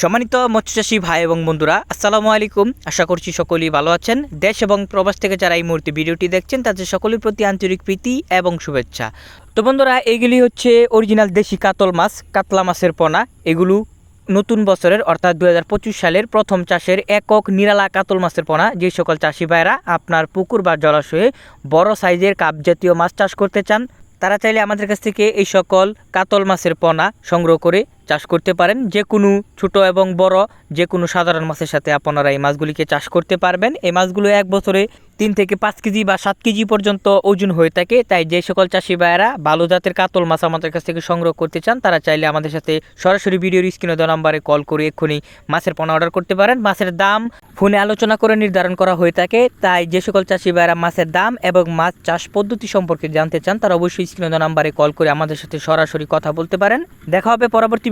সম্মানিত মৎস্যচাষী ভাই এবং বন্ধুরা, আসসালামু আলাইকুম। আশা করছি সকলেই ভালো আছেন। দেশ এবং প্রবাস থেকে যারা এই মুহূর্তে ভিডিওটি দেখছেন, তাদের সকলের প্রতি আন্তরিক প্রীতি এবং শুভেচ্ছা। তো বন্ধুরা, এগুলি হচ্ছে অরিজিনাল দেশি কাতল মাছ, কাতলা মাছের পোনা। এগুলো নতুন বছরের, অর্থাৎ দু হাজার পঁচিশ সালের প্রথম চাষের একক নিরালা কাতল মাছের পোনা। যে সকল চাষি ভাইরা আপনার পুকুর বা জলাশয়ে বড় সাইজের কাপ জাতীয় মাছ চাষ করতে চান, তারা চাইলে আমাদের কাছ থেকে এই সকল কাতল মাছের পোনা সংগ্রহ করে চাষ করতে পারেন। যে কোনো ছোট এবং বড় যে কোনো সাধারণ মাছের সাথে আপনারা এই মাছগুলিকে চাষ করতে পারবেন। এই মাছগুলো এক বছরে তিন থেকে পাঁচ কেজি বা সাত কেজি পর্যন্ত ওজন হয়ে থাকে। তাই যে সকল চাষি ভাইয়েরা ভালো জাতের কাতল মাছ আমাদের কাছ থেকে সংগ্রহ করতে চান, তারা চাইলে আমাদের সাথে সরাসরি ভিডিওর স্ক্রিনে দেওয়া নাম্বারে কল করে এক্ষুনি মাছের পোনা অর্ডার করতে পারেন। মাছের দাম ফোনে আলোচনা করে নির্ধারণ করা হয়ে থাকে। তাই যে সকল চাষি ভাইয়েরা মাছের দাম এবং মাছ চাষ পদ্ধতি সম্পর্কে জানতে চান, তারা অবশ্যই স্ক্রিনে দেওয়া নাম্বারে কল করে আমাদের সাথে সরাসরি কথা বলতে পারেন। দেখা হবে পরবর্তী